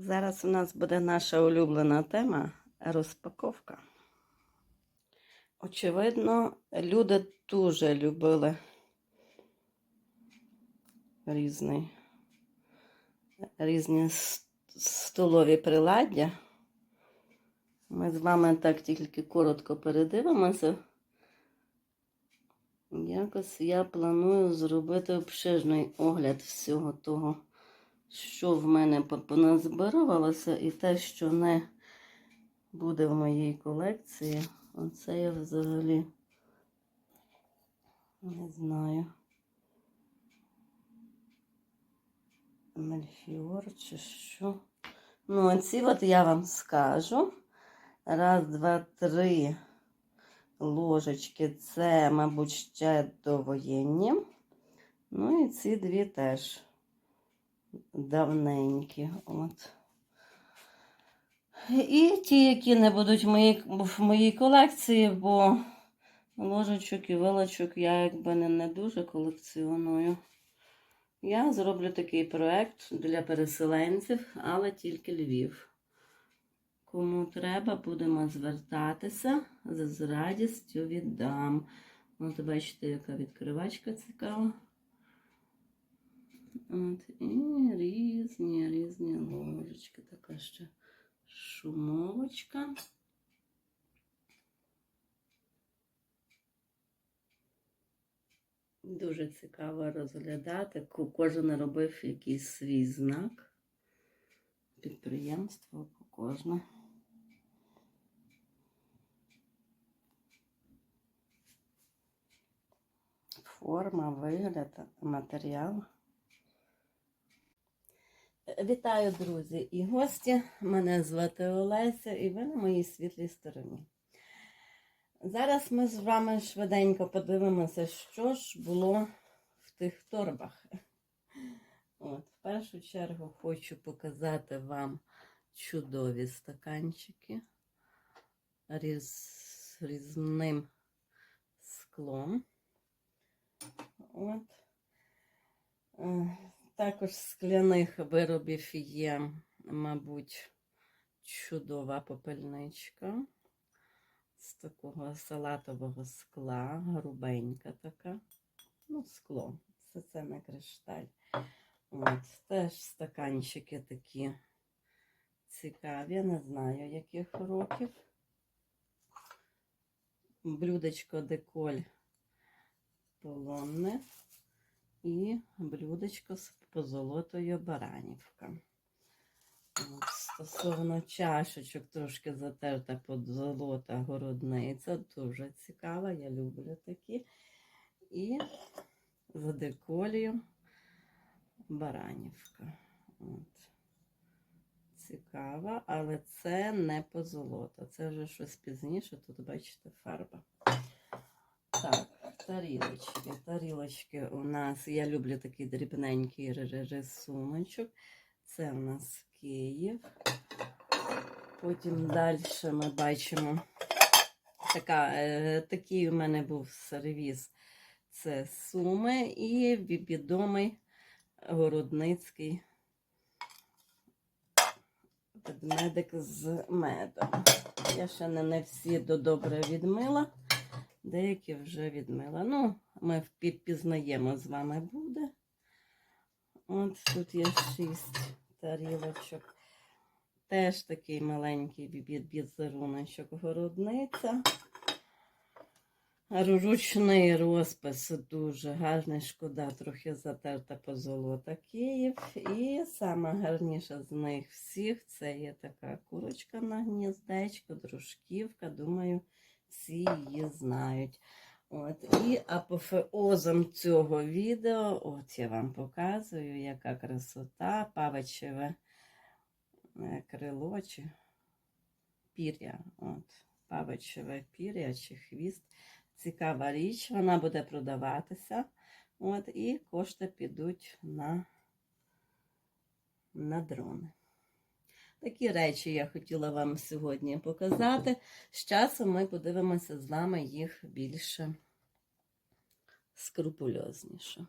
Зараз у нас буде наша улюблена тема розпаковка. Очевидно, люди дуже любили різні, різні столові приладдя. Ми з вами так тільки коротко передивимося. Якось я планую зробити обширний огляд всього того, що в мене по- поназбирувалося, і те, що не буде в моїй колекції. Оце я взагалі не знаю. Мельхіор чи що. Ну, оці от я вам скажу. Раз, два, три ложечки. Це, мабуть, ще довоєнні. Ну і ці дві теж давненькі. От. І ті, які не будуть в моїй, в моїй колекції, бо ложечок і вилочок я якби не, не дуже колекціоную. Я зроблю такий проект для переселенців, але тільки Львів. Кому треба, будемо звертатися, з радістю віддам. От бачите, яка відкривачка цікава. От, і різні, різні ложечки. Така ще шумовочка. Дуже цікаво розглядати. Кожен робив якийсь свій знак. Підприємство кожне. Форма, вигляд, матеріал. Вітаю, друзі і гості. Мене звати Олеся і ви на моїй світлій стороні. Зараз ми з вами швиденько подивимося, що ж було в тих торбах. От, в першу чергу хочу показати вам чудові стаканчики з різним склом. От. Також скляних виробів є, мабуть, чудова попельничка з такого салатового скла, грубенька така. Ну, скло. Це це не кришталь. От. Теж стаканчики такі цікаві, не знаю, яких років. Блюдечко деколь полонне і блюдечко з позолотою баранівка. Стосовно чашечок, трошки затерта позолота городниця, дуже цікава, я люблю такі. І з деколію баранівка. От. Цікава, але це не позолота. Це вже щось пізніше. Тут, бачите, фарба. Так, тарілочки. Тарілочки у нас, я люблю такий дрібненький рисуночок. Це у нас Київ. Потім далі ми бачимо така, е, такий у мене був сервіс. Це Суми і відомий Городницький ведмедик з медом. Я ще не, не всі до добре відмила. Деякі вже відмила. Ну, ми пізнаємо з вами буде. От тут є шість тарілочок. Теж такий маленький бі- візеруночок городниця. Ручний розпис дуже гарний, шкода, трохи затерта позолота Київ. І сама гарніша з них всіх це є така курочка на гніздечко, дружківка. Думаю, всі її знають. От, і апофеозом цього відео, от я вам показую, яка красота, павичеве е, крило чи пір'я. От, павичеве пір'я чи хвіст. Цікава річ, вона буде продаватися. От, і кошти підуть на, на дрони. Такі речі я хотіла вам сьогодні показати. З часом ми подивимося з вами їх більше скрупульозніше.